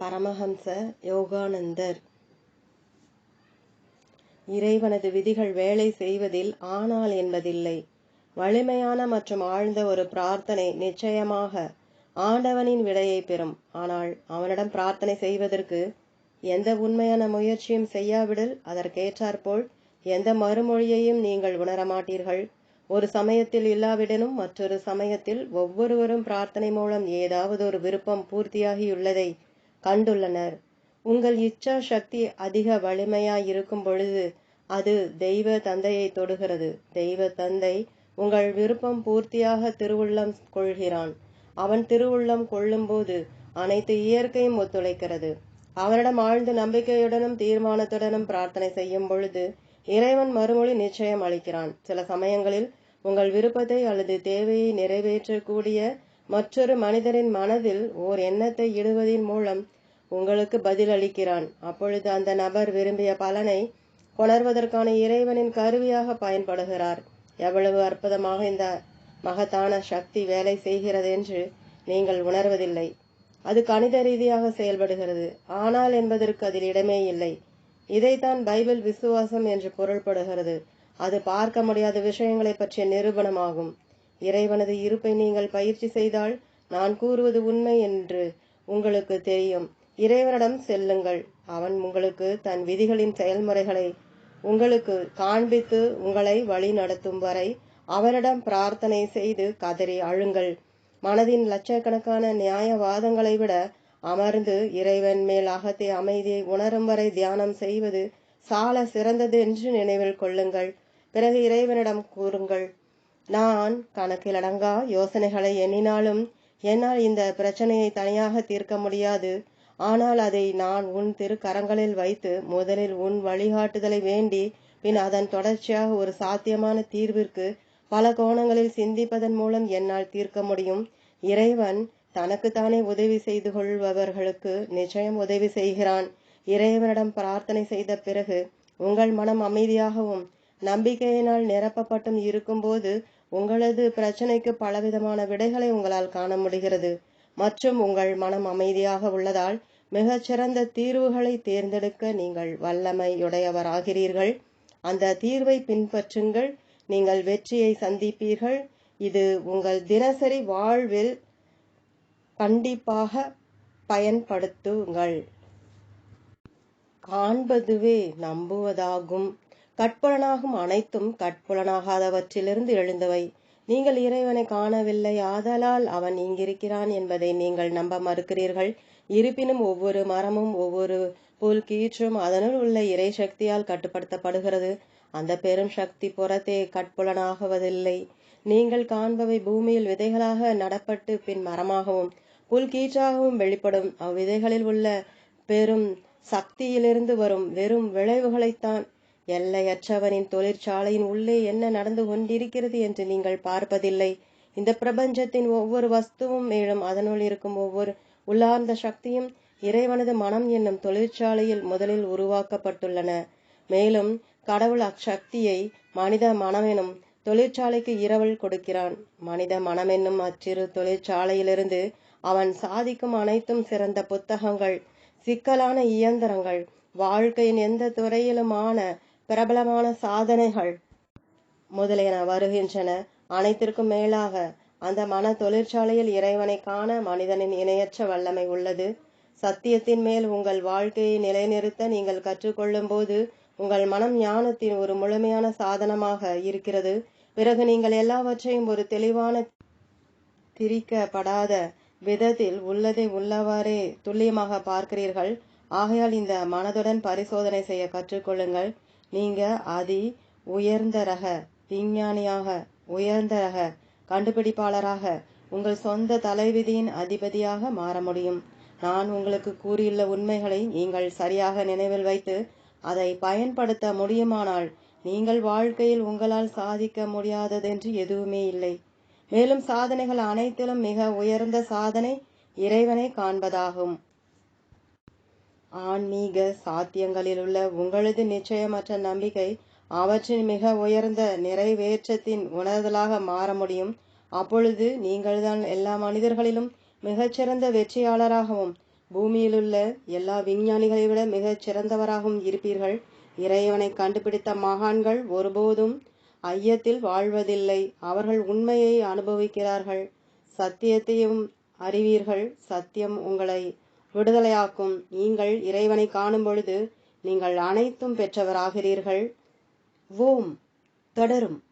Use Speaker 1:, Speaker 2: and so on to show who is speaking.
Speaker 1: பரமஹம்ச யோகானந்தர். இறைவனது விதிகள் வேலை செய்வதில் ஆனால் என்பதில்லை. வலிமையான மற்றும் ஆழ்ந்த ஒரு பிரார்த்தனை நிச்சயமாக ஆண்டவனின் விடையை பெறும். ஆனால் அவனிடம் பிரார்த்தனை செய்வதற்கு எந்த உண்மையான முயற்சியும் செய்யாவிடில் அதற்கேற்றாற்போல் எந்த மறுமொழியையும் நீங்கள் உணரமாட்டீர்கள். ஒரு சமயத்தில் இல்லாவிடனும் மற்றொரு சமயத்தில் ஒவ்வொருவரும் பிரார்த்தனை மூலம் ஏதாவது ஒரு விருப்பம் பூர்த்தியாகியுள்ளதை கண்டுள்ளனர். உங்கள் இச்சா சக்தி அதிக வலிமையாய் இருக்கும் பொழுது அது தெய்வ தந்தையை தொடுகிறது. தெய்வ தந்தை உங்கள் விருப்பம் பூர்த்தியாக திருவுள்ளம் கொள்கிறான். அவன் திருவுள்ளம் கொள்ளும்போது அனைத்து இயற்கையும் ஒத்துழைக்கிறது. அவனிடம் ஆழ்ந்த நம்பிக்கையுடனும் தீர்மானத்துடனும் பிரார்த்தனை செய்யும் பொழுது இறைவன் மறுமொழி நிச்சயம் அளிக்கிறான். சில சமயங்களில் உங்கள் விருப்பத்தை அல்லது தேவையை நிறைவேற்றக்கூடிய மற்றொரு மனிதரின் மனதில் ஓர் எண்ணத்தை இடுவதன் மூலம் உங்களுக்கு பதில் அளிக்கிறான் அப்பொழுது அந்த நபர் விரும்பிய பலனை கொணர்வதற்கான இறைவனின் கருவியாக பயன்படுகிறார். எவ்வளவு அற்புதமாக இந்த மகத்தான சக்தி வேலை செய்கிறது என்று நீங்கள் உணர்வதில்லை. அது கணித ரீதியாக செயல்படுகிறது. ஆனால் என்பதற்கு அதில் இடமே இல்லை. இதைத்தான் பைபிள் விசுவாசம் என்று பொருள்படுகிறது. அது பார்க்க முடியாத விஷயங்களை பற்றிய நிரூபணமாகும். இறைவனது இருப்பை நீங்கள் பயிற்சி செய்தால் நான் கூறுவது உண்மை என்று உங்களுக்கு தெரியும். இறைவனிடம் செல்லுங்கள். அவன் உங்களுக்கு தன் விதிகளின் செயல்முறைகளை உங்களுக்கு காண்பித்து உங்களை வழி நடத்தும் வரை அவரிடம் பிரார்த்தனை செய்து கதறி அழுங்கள். மனதின் லட்சக்கணக்கான நியாயவாதங்களை விட அமர்ந்து இறைவன் மேல் அகத்தை அமைதியை உணரும் வரை தியானம் செய்வது சால சிறந்தது என்று நினைவில் கொள்ளுங்கள். பிறகு இறைவனிடம் கூறுங்கள். நான் கணக்கிலடங்கா யோசனைகளை எண்ணினாலும் என்னால் இந்த பிரச்சனையை தனியாக தீர்க்க முடியாது. ஆனால் அதை நான் உன் திருக்கரங்களில் வைத்து முதலில் உன் வழிகாட்டுதலை வேண்டி பின் அதன் தொடர்ச்சியாக ஒரு சாத்தியமான தீர்விற்கு பல கோணங்களில் சிந்திப்பதன் மூலம் என்னால் தீர்க்க முடியும். இறைவன் தனக்குத்தானே உதவி செய்து கொள்பவர்களுக்கு நிச்சயம் உதவி செய்கிறான். இறைவனிடம் பிரார்த்தனை செய்த பிறகு உங்கள் மனம் அமைதியாகவும் நம்பிக்கையினால் நிரப்பப்பட்டும் இருக்கும்போது உங்களது பிரச்சனைக்கு பலவிதமான விடைகளை உங்களால் காண முடிகிறது. மற்றும் உங்கள் மனம் அமைதியாக உள்ளதால் மிகச்சிறந்த தீர்வுகளை தேர்ந்தெடுக்க நீங்கள் வல்லமையுடையவராகிறீர்கள். அந்த தீர்வை பின்பற்றுங்கள். நீங்கள் வெற்றியை சந்திப்பீர்கள். இது உங்கள் தினசரி வாழ்வில் கண்டிப்பாக பயன்படுத்துங்கள். காண்பதுவே நம்புவதாகும். கட்புலனாகும் அனைத்தும் கட்புலனாகாதவற்றிலிருந்து எழுந்தவை. நீங்கள் இறைவனை காணவில்லை. ஆதலால் அவன் இங்கிருக்கிறான் என்பதை நீங்கள் நம்ப மறுக்கிறீர்கள். இருப்பினும் ஒவ்வொரு மரமும் ஒவ்வொரு புல் கீற்றும் அதனுள் உள்ள இறை சக்தியால் கட்டுப்படுத்தப்படுகிறது. அந்த பெரும் சக்தி புறத்தே கட்புலனாகுவதில்லை. நீங்கள் காண்பவை பூமியில் விதைகளாக நடப்பட்டு பின் மரமாகவும் புல் கீற்றாகவும் வெளிப்படும். அவ்விதைகளில் உள்ள பெரும் சக்தியிலிருந்து வரும் வெறும் விளைவுகளைத்தான் எல்லையற்றவனின் தொழிற்சாலையின் உள்ளே என்ன நடந்து கொண்டிருக்கிறது என்று நீங்கள் பார்ப்பதில்லை. இந்த பிரபஞ்சத்தின் ஒவ்வொரு வஸ்துவும் மேலும் அதனுள் இருக்கும் ஒவ்வொரு உள்ளார்ந்த சக்தியும் இறைவனது மனம் என்னும் தொழிற்சாலையில் முதலில் உருவாக்கப்பட்டுள்ளன. மேலும் கடவுள் அச்சக்தியை மனித மனமெனும் தொழிற்சாலைக்கு இரவல் கொடுக்கிறான். மனித மனமென்னும் அச்சிறு தொழிற்சாலையிலிருந்து அவன் சாதிக்கும் அனைத்தும் சிறந்த புத்தகங்கள் சிக்கலான இயந்திரங்கள் வாழ்க்கையின் எந்த துறையிலுமான பிரபலமான சாதனைகள் முதலியன வருகின்றன. அனைத்திற்கும் மேலாக அந்த மன தொழிற்சாலையில் இறைவனை காண மனிதனின் இணையற்ற வல்லமை உள்ளது. சத்தியத்தின் மேல் உங்கள் வாழ்க்கையை நிலைநிறுத்த நீங்கள் கற்றுக்கொள்ளும் போது உங்கள் மனம் ஞானத்தின் ஒரு முழுமையான சாதனமாக இருக்கிறது. பிறகு நீங்கள் எல்லாவற்றையும் ஒரு தெளிவான திரிக்கப்படாத விதத்தில் உள்ளதை உள்ளவாறே துல்லியமாக பார்க்கிறீர்கள். ஆகையால் இந்த மனதுடன் பரிசோதனை செய்ய கற்றுக்கொள்ளுங்கள். நீங்க அதி உயர்ந்த ரக விஞ்ஞானியாக உயர்ந்த ரக கண்டுபிடிப்பாளராக உங்கள் சொந்த தலைவிதியின் அதிபதியாக மாற முடியும். நான் உங்களுக்கு கூறியுள்ள உண்மைகளை நீங்கள் சரியாக நினைவில் வைத்து அதை பயன்படுத்த முடியுமானால் நீங்கள் வாழ்க்கையில் உங்களால் சாதிக்க முடியாததென்று எதுவுமே இல்லை. மேலும் சாதனைகள் அனைத்திலும் மிக உயர்ந்த சாதனை இறைவனை காண்பதாகும். ஆன்மீக சாத்தியங்களிலுள்ள உங்களது நிச்சயமற்ற நம்பிக்கை அவற்றின் மிக உயர்ந்த நிறைவேற்றத்தின் உணர்தலாக மாற முடியும். அப்பொழுது நீங்கள்தான் எல்லா மனிதர்களிலும் மிகச்சிறந்த வெற்றியாளராகவும் பூமியிலுள்ள எல்லா விஞ்ஞானிகளை விட மிகச் சிறந்தவராகவும் இருப்பீர்கள். இறைவனை கண்டுபிடித்த மகான்கள் ஒருபோதும் ஐயத்தில் வாழ்வதில்லை. அவர்கள் உண்மையை அனுபவிக்கிறார்கள். சத்தியத்தையும் அறிவீர்கள். சத்தியம் உங்களை விடுதலையாக்கும். நீங்கள் இறைவனை காணும் பொழுது நீங்கள் அனைத்தும் பெற்றவராகிறீர்கள். ஓம். தொடரும்.